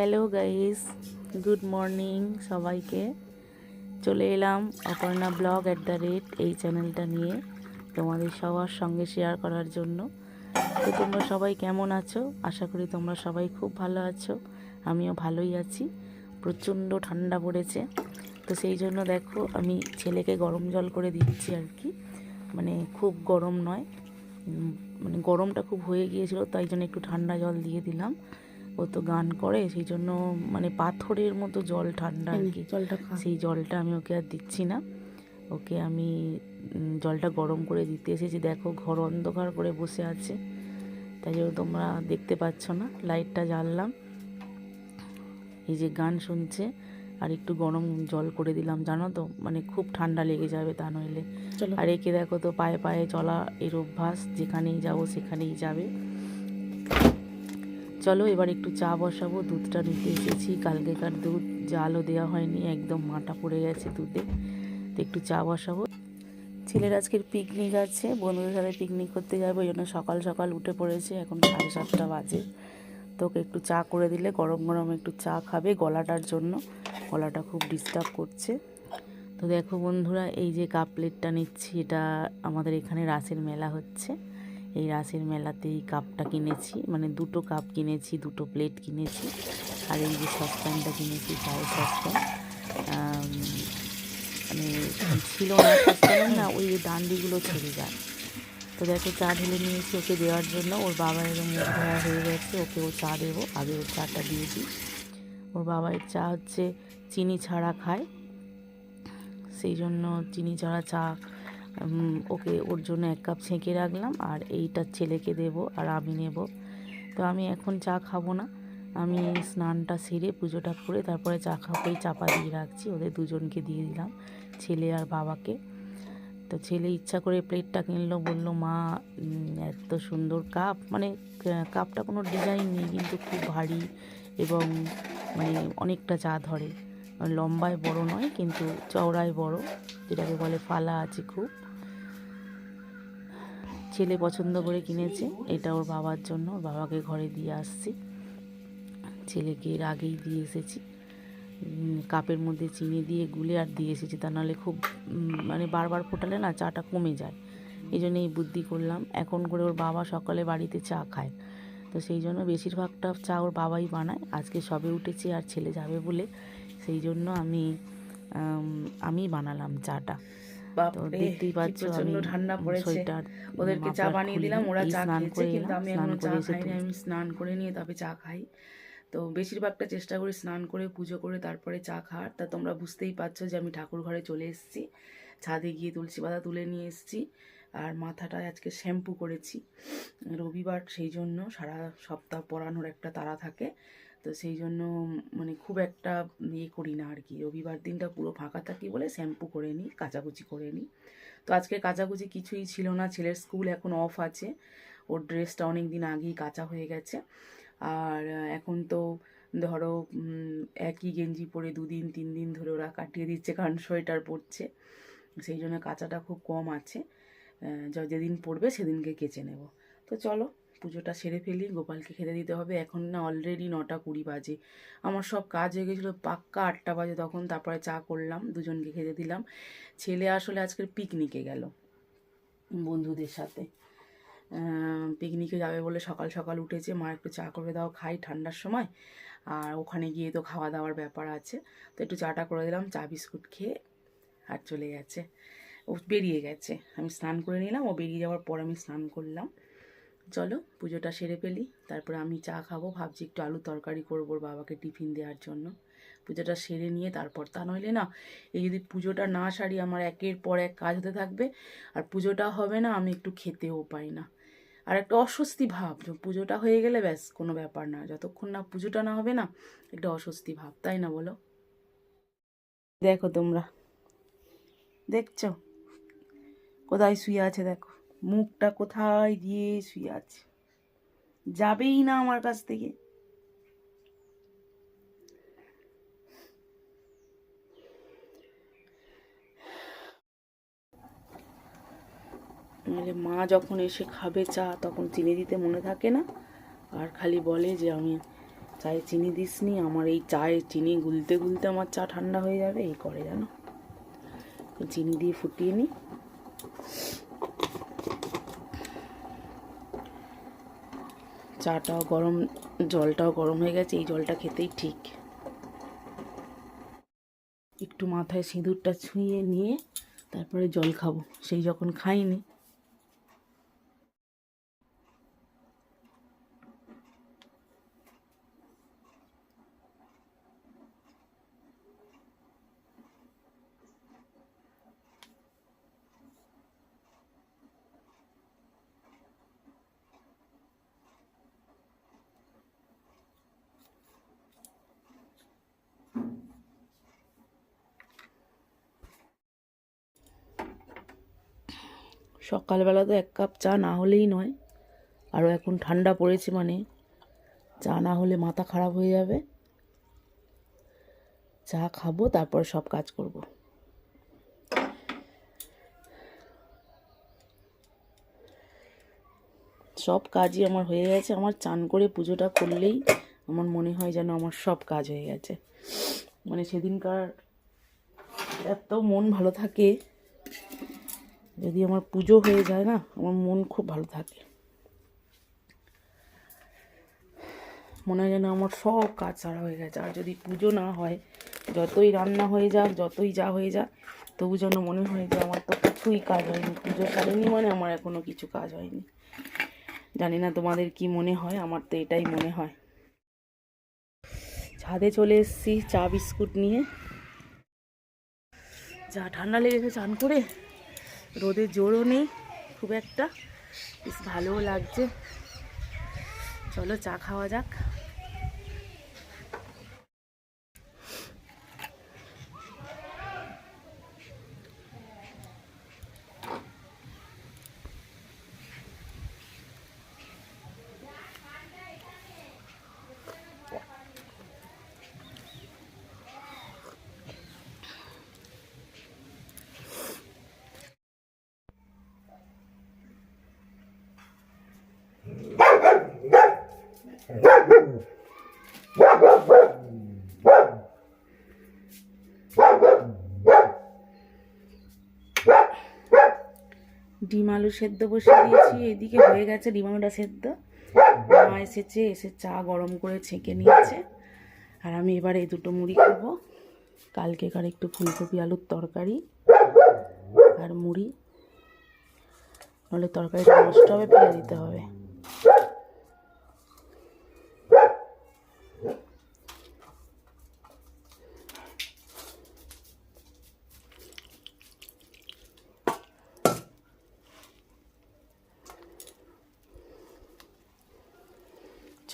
Hello guys good morning সবাইকে। চলে এলাম Aparna blog at the rate এই চ্যানেলটা নিয়ে তোমাদের সবার সঙ্গে শেয়ার করার জন্য। তো তোমরা সবাই কেমন আছো? আশা করি তোমরা সবাই খুব ভালো আছো। আমিও ভালোই আছি। প্রচণ্ড ঠান্ডা পড়েছে। তো সেই জন্য দেখো, আমি ছেলেকে গরম জল করে দিচ্ছি আর কি। মানে খুব গরম নয়। মানে গরমটা খুব হয়ে গিয়েছিল, তাই জন্য একটু ঠান্ডা জল দিয়ে দিলাম। ও তো গান করে সেই জন্য মানে পাথরের মতো জল ঠান্ডা আর কি। জলটা সেই জলটা আমি ওকে আর দিচ্ছি না। ওকে আমি জলটা গরম করে দিতে এসেছি। দেখো ঘর অন্ধকার করে বসে আছে। তাই জন্য তোমরা দেখতে পাচ্ছ না লাইটটা জ্বাললাম। এই যে গান শুনছে আর একটু গরম জল করে দিলাম জানো তো? মানে খুব ঠান্ডা লেগে যাবে তা নইলে। আর একে দেখো তো পায়ে পায়ে চলা এর অভ্যাস যেখানেই যাব সেখানেই যাবে। চলো এবার একটু চা বসাবো, দুধটা নিতে এসেছি। কালকেকার দুধ? জালও দেওয়া হয়নি, একদম মাটা পড়ে গেছে দুধে। তো একটু চা বসাবো। ছেলের আজকের পিকনিক আছে, বন্ধুদের সাথে পিকনিক করতে যাবে, ওই জন্য সকাল সকাল উঠে পড়েছে, এখন সাড়ে সাতটা বাজে। তো ওকে একটু চা করে দিলে, গরম গরম একটু চা খাবে গলাটার জন্য। গলাটা খুব ডিস্টার্ব করছে। তো দেখো বন্ধুরা, এই যে কাপ প্লেটটা নিচ্ছি, এটা আমাদের এখানে রাসের মেলা হচ্ছে। এই রাসের মেলাতে এই কাপটা কিনেছি মানে দুটো কাপ কিনেছি, দুটো প্লেট কিনেছি। আর এই যে সসপ্যানটা কিনেছি চায়ের সসপ্যান মানে ছিল না সসপ্যানের না, ওই ডান্ডিগুলো ছেড়ে যায়। তো দেখো, চা ঢেলে নিয়েছি ওকে দেওয়ার জন্য। ওর বাবা এরকম মুখ ধরা হয়ে গেছে, ওকে ও চা দেবো। আগে ওর চাটা দিয়েছি। ওর বাবার চা হচ্ছে চিনি ছাড়া খায়। সেই জন্য চিনি ছাড়া চা ওকে ওর জন্য এক কাপ ছেঁকে রাখলাম আর এইটা ছেলেকে দেব আর আমি নেব। তো আমি এখন চা খাব না। আমি স্নানটা সেরে পুজোটা করে তারপরে চা খাব চাপা দিয়ে রাখছি। ওদের দুজনকে দিয়ে দিলাম, ছেলে আর বাবাকে। তো ছেলে ইচ্ছা করে প্লেটটা কিনলো, বলল, মা এত সুন্দর কাপ। মানে কাপটা কোনো ডিজাইন নেই, কিন্তু খুব ভারী এবং মানে অনেকটা চা ধরে। লম্বায় বড় নয়, কিন্তু চওড়ায় বড়, যেটাকে বলে ফালা আছে খুব। ছেলে পছন্দ করে কিনেছে, এটা ওর বাবার জন্য, ওর বাবাকে ঘরে দিয়ে আসছি। ছেলেকে এর আগেই দিয়ে এসেছি। কাপের মধ্যে চিনি দিয়ে গুলে আর দিয়ে এসেছি, তা নাহলে খুব মানে বারবার ফোটালে না চাটা কমে যায়। এই জন্য এই বুদ্ধি করলাম, এখন করে ওর বাবা সকালে বাড়িতে চা খায়। তো সেই জন্য বেশিরভাগটা চা ওর বাবাই বানায়, আজকে সবে উঠেছে আর ছেলে যাবে বলে সেই জন্য আমি আমি বানালাম চাটা। তো বাপরে দেখতেই পাচ্ছ আমি ঠান্ডা পড়েছে। ওদেরকে চা বানিয়ে দিলাম ওরা চা স্নান খেয়েছে করে কিন্তু আমি স্নান চা করে এসে আমি স্নান করে নিয়ে তবে চা খাই। তো বেশিরভাগটা চেষ্টা করি স্নান করে পুজো করে তারপরে চা খাওয়ার। তা তোমরা বুঝতেই পারছ যে আমি ঠাকুর ঘরে চলে এসেছি। ছাদে গিয়ে তুলসী পাতা তুলে নিয়ে এসেছি। আর মাথাটা আজকে শ্যাম্পু করেছি। রবিবার সেই জন্য সারা সপ্তাহ পরানোর একটা তারা থাকে। তো সেই জন্য মানে খুব একটা ইয়ে করি না আর কি রবিবার দিনটা পুরো ফাঁকা থাকি বলে শ্যাম্পু করে নিই, কাচাকুচি করে নিই। তো আজকে কাচাকুচি কিছুই ছিল না, ছেলের স্কুল এখন অফ আছে। ওর ড্রেসটা অনেক দিন আগেই কাঁচা হয়ে গেছে। আর এখন তো ধরো একই গেঞ্জি পরে দুদিন তিন দিন ধরে ওরা কাটিয়ে দিচ্ছে কারণ সোয়েটার পরছে। সেই জন্য কাঁচাটা খুব কম আছে। যেদিন পড়বে সেদিনকে কেচে নেব। তো চলো পুজোটা সেরে ফেলি, গোপালকে খেতে দিতে হবে। এখন না অলরেডি নটা কুড়ি বাজে। আমার সব কাজ হয়ে গেছিল, পাক্কা আটটা বাজে তখন তারপরে চা করলাম, দুজনকে খেতে দিলাম। ছেলে আসলে আজকের পিকনিকে গেল বন্ধুদের সাথে। পিকনিকে যাবে বলে সকাল সকাল উঠেছে, মা একটু চা করে দাও, খাই ঠান্ডার সময়। আর ওখানে গিয়ে তো খাওয়া দাওয়ার ব্যাপার আছে। তো একটু চাটা করে দিলাম, চা বিস্কুট খেয়ে আর চলে গেছে। ও বেরিয়ে গেছে। আমি স্নান করে নিলাম, ও বেরিয়ে যাওয়ার পর আমি স্নান করলাম। চলো পুজোটা সেরে ফেলি। তারপরে আমি চা খাব। ভাবছি একটু আলু তরকারি করব বাবাকে টিফিন দেওয়ার জন্য। পুজোটা সেরে নিয়ে তারপর তা নইলে না, এই যদি পুজোটা না সারি আমার একের পর এক কাজ হতে থাকবে। আর পুজোটা হবে না, আমি একটু খেতেও পাই না। আর একটা অস্বস্তি ভাব পুজোটা হয়ে গেলে ব্যাস, কোনো ব্যাপার না। যতক্ষণ না পুজোটা না হবে না, একটা অস্বস্তি ভাব, তাই না বলো? দেখো তোমরা। দেখছ? কোথায় শুয়ে আছে দেখো? মুখটা কোথায় দিয়ে শুয়ে আছে? যাবেই না আমার কাছ থেকে। মা যখন এসে খাবে চা, তখন চিনি দিতে মনে থাকে না। আর খালি বলে যে, আমি চায়ে চিনি দিসনি, আমার এই চায়ে চিনি গুলতে গুলতে আমার চা ঠান্ডা হয়ে যাবে, এই করে জানো? চিনি দিয়ে ফুটিয়ে নিই চাটাও গরম, জলটাও গরম হয়ে গেছে, এই জলটা খেতেই ঠিক। একটু মাথায় সিঁদুরটা ছুঁয়ে নিয়ে তারপরে জল খাব। সেই যখন খাইনি সকালবেলা তো এক কাপ চা না হলেই নয়। আরও এখন ঠান্ডা পড়েছে মানে। চা না হলে মাথা খারাপ হয়ে যাবে। চা খাব, তারপর সব কাজ করব। সব কাজই আমার হয়ে গেছে। আমার চান করে পুজোটা করলেই আমার মনে হয় যেন আমার সব কাজ হয়ে গেছে। মানে সেদিনকার এত মন ভালো থাকে। যদি আমার পুজো হয়ে যায় না, আমার মন খুব ভালো থাকে। মনে হয় যেন আমার সব কাজ সারা হয়ে গেছে। আর যদি পুজো না হয়, যতই রান্না হয়ে যাক, যতই যা হয়ে যাক, তবু যেন মনে হয় যে আমার তো কিছুই কাজ হয়নি। পুজো সারেনি মানে আমার এখনও কিছু কাজ হয়নি। জানি না তোমাদের কি মনে হয়, আমার তো এটাই মনে হয়। ছাদে চলে এসেছি চা বিস্কুট নিয়ে। যা ঠান্ডা লেগেছে, চান করে। রোদের জোরও নেই খুব একটা। বেশ ভালোও লাগছে। চলো চা খাওয়া যাক। ডিম আলু সেদ্ধ বসিয়ে দিয়েছি, এদিকে হয়ে গেছে ডিম আলুটা সেদ্ধ। মা এসেছে, এসে চা গরম করে ছেঁকে নিয়েছে। আর আমি এবার এই দুটো মুড়ি খাব। কালকেকার একটু ফুলকপি আলুর তরকারি আর মুড়ি। নাহলে তরকারিটা নষ্ট হবে, ফেলে দিতে হবে।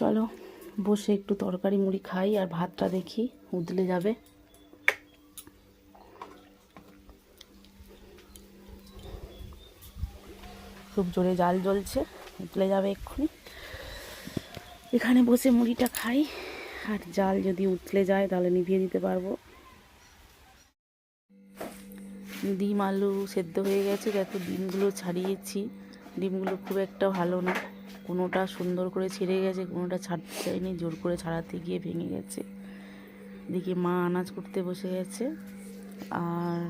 চলো, বসে একটু তরকারি মুড়ি খাই আর ভাতটা দেখি উদলে যাবে। খুব জোরে জাল জ্বলছে, উতলে যাবে এক্ষুনি। এখানে বসে মুড়িটা খাই, আর জাল যদি উতলে যায় তাহলে নিভিয়ে দিতে পারব। ডিম আলু সেদ্ধ হয়ে গেছে, দেখো ডিমগুলো ছাড়িয়েছি। ডিমগুলো খুব একটা ভালো না। কোনোটা সুন্দর করে ছেড়ে গেছে কোনোটা ছাড়তে চাইনি জোর করে ছাড়াতে গিয়ে ভেঙে গেছে। এদিকে মা আনাজ করতে বসে গেছে। আর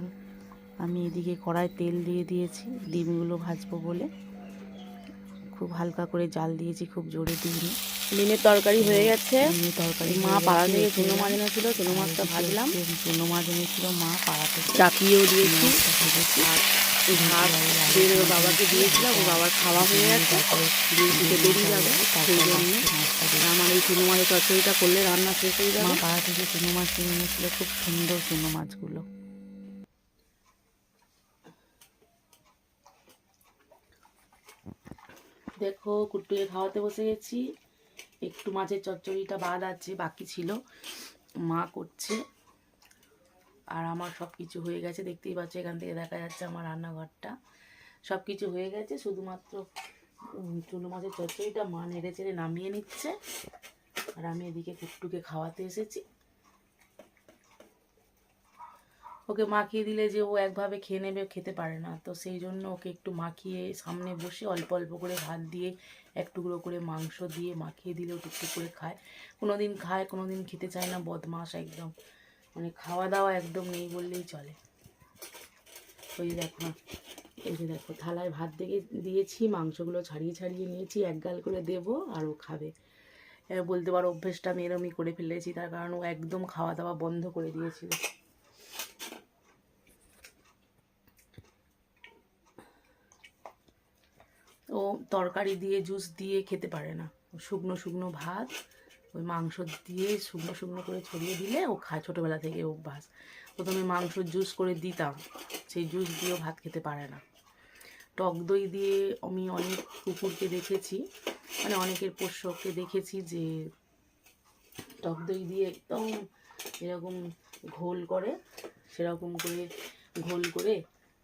আমি এদিকে কড়ায় তেল দিয়ে দিয়েছি ডিমগুলো ভাজবো বলে। খুব হালকা করে জাল দিয়েছি খুব জোরে দিইনি। ডিমের তরকারি হয়ে গেছে। তরকারি মা পাড়া থেকে চুনো মাছ এনেছিল চুনো মাছটা ভাজলাম। চুনো মাছ এনেছিল মা পাড়া থেকে চাপিয়েও দিয়েছি। আর ভাত বের বাবাকে দিয়েছিলাম ওর বাবার খাওয়া হয়ে গেছে দিয়ে দিকে বেরিয়ে যাবে সেই জন্য। আমার এই চুনো মাছের তরকারিটা করলে রান্না শেষ হয়ে যাবে? মা পাড়া থেকে চুনো মাছ কিনে এনেছিল খুব সুন্দর চুনো মাছগুলো। দেখো কুট্টুকে খাওয়াতে বসে গেছি। একটু মাছের চচ্চড়িটা বাদ আছে বাকি ছিল। মা করছে। আর আমার সব কিছু হয়ে গেছে, দেখতেই পাচ্ছ এখান থেকে দেখা যাচ্ছে আমার রান্নাঘরটা। সব কিছু হয়ে গেছে, শুধুমাত্র চুনো মাছের চচ্চড়িটা মা নেড়ে চেড়ে নামিয়ে নিচ্ছে। আর আমি এদিকে কুট্টুকে খাওয়াতে এসেছি। ওকে মাখিয়ে দিলে যে ও একভাবে খেয়ে নেবে, খেতে পারে না। তো সেই জন্য ওকে একটু মাখিয়ে সামনে বসে অল্প অল্প করে ভাত দিয়ে, এক টুকরো করে মাংস দিয়ে মাখিয়ে দিলে ও টুকটুক করে খায়। কোনো দিন খায় কোনো দিন খেতে চায় না বদমাস একদম। মানে খাওয়া দাওয়া একদম নেই বললেই চলে। ওই দেখো, এই যে দেখো, থালায় ভাত দিয়ে দিয়েছি, মাংসগুলো ছাড়িয়ে ছাড়িয়ে নিয়েছি, এক গাল করে দেবো আর ও খাবে। বলতে পারো অভ্যেসটা আমি এরমই করে ফেলেছি, তার কারণ ও একদম খাওয়া দাওয়া বন্ধ করে দিয়েছিল। ও তরকারি দিয়ে, জুস দিয়ে খেতে পারে না। শুকনো শুকনো ভাত ওই মাংস দিয়ে শুকনো শুকনো করে ছড়িয়ে দিলে ও খায় ছোটোবেলা থেকে অভ্যাস প্রথমে মাংস জুস করে দিতাম, সেই জুস দিয়েও ভাত খেতে পারে না। টক দই দিয়ে আমি অনেক কুকুরকে দেখেছি মানে অনেকের পোষ্যকে দেখেছি যে টক দই দিয়ে একদম এরকম ঘোল করে, সেরকম করে ঘোল করে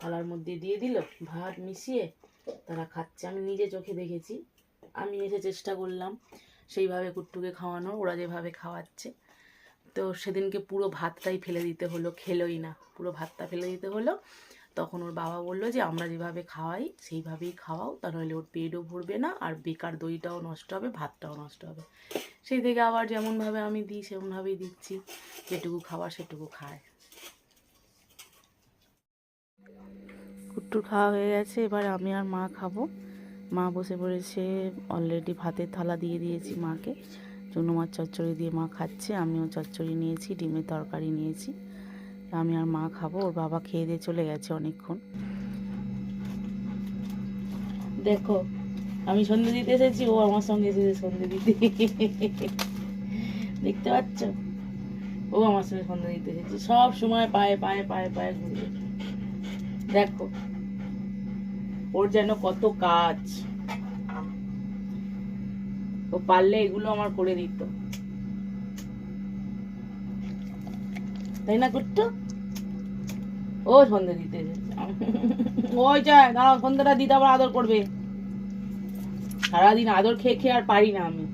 থালার মধ্যে দিয়ে দিল, ভাত মিশিয়ে তারা খাচ্ছে। আমি নিজে চোখে দেখেছি। আমি এসে চেষ্টা করলাম সেইভাবে কুট্টুকে খাওয়ানো, ওরা যেভাবে খাওয়াচ্ছে। তো সেদিনকে পুরো ভাতটাই ফেলে দিতে হলো, খেলোই না। পুরো ভাতটা ফেলে দিতে হলো। তখন ওর বাবা বলল যে, আমরা যেভাবে খাওয়াই, সেইভাবেই খাওয়াও। তা নাহলে ওর পেটও ভরবে না, আর বেকার দইটাও নষ্ট হবে, ভাতটাও নষ্ট হবে। সেই থেকে আবার যেমনভাবে আমি দিই, সেমনভাবেই দিচ্ছি। যেটুকু খাওয়ার সেটুকু খায়। কুট্টুর খাওয়া হয়ে গেছে। এবার আমি আর মা খাব। মা বসে পড়েছে অলরেডি ভাতের থালা দিয়ে দিয়েছি মাকে। চুনো মাছ চচ্চড়ি দিয়ে মা খাচ্ছে, আমিও চচ্চড়ি নিয়েছি, ডিমের তরকারি নিয়েছি। আমি আর মা খাব, ওর বাবা খেয়ে দিয়ে চলে গেছে অনেকক্ষণ। দেখো, আমি সন্ধে দিতে এসেছি, ও আমার সঙ্গে এসেছে সন্ধে দিতে। দেখতে পাচ্ছ? ও আমার সঙ্গে সন্ধে দিতে এসেছে। সব সময় পায়ে পায়ে পায়ে পায়ে ঘুরে দেখো ওর যেন কত কাজ। ও পারলে এগুলো আমার করে দিত। তাই না করতো ও সন্ধে দিতে ওই চায় দাঁড়াও, সন্ধ্যাটা দিতে আবার আদর করবে। সারাদিন আদর খেয়ে খেয়ে আর পারি না আমি।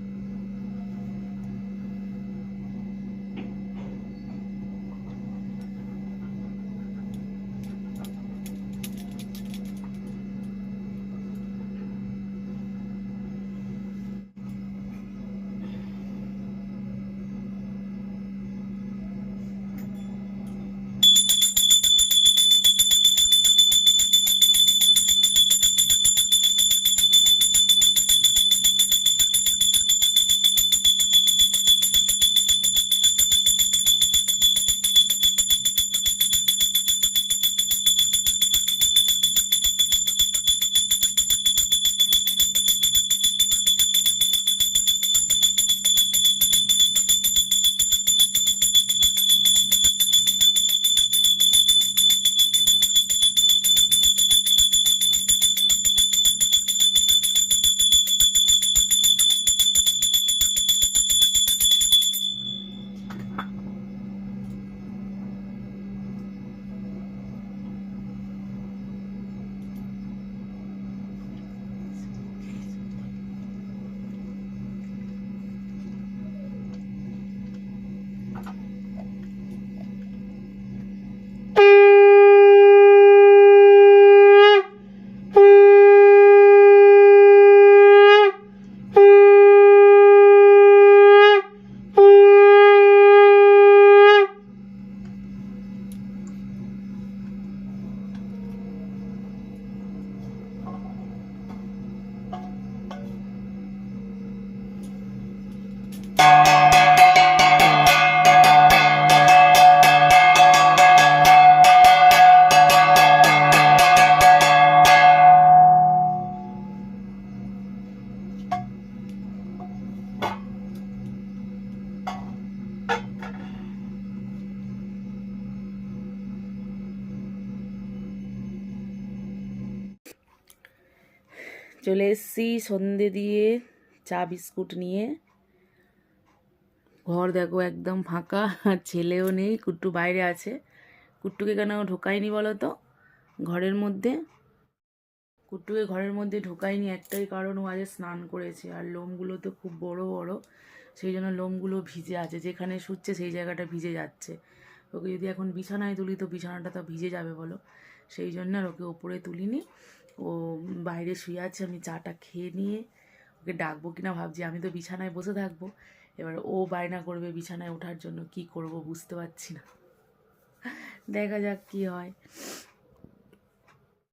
চলে এসছি সন্ধে দিয়ে চা বিস্কুট নিয়ে। ঘর দেখো একদম ফাঁকা ছেলেও নেই, কুট্টু বাইরে আছে। কুট্টুকে কেন ঢোকায়নি বলো তো? ঘরের মধ্যে। কুট্টুকে ঘরের মধ্যে ঢোকায়নি, একটাই কারণ, ও আজ স্নান করেছে। আর লোমগুলো তো খুব বড় বড়, সেই জন্য লোমগুলো ভিজে আছে। যেখানে শুচ্ছে, সেই জায়গাটা ভিজে যাচ্ছে। ওকে যদি এখন বিছানায় তুলি, তো বিছানাটা তো ভিজে যাবে বলো। সেই জন্য আর ওকে ওপরে তুলিনি। ও বাইরে শুয়ে আছে, আমি চাটা খেয়ে নিয়ে ওকে ডাকবো কিনা ভাবছি, আমি তো বিছানায় বসে থাকব। এবার ও বায়না করবে বিছানায় ওঠার জন্য, কি করব বুঝতে পারছি না। দেখা যাক কি হয়।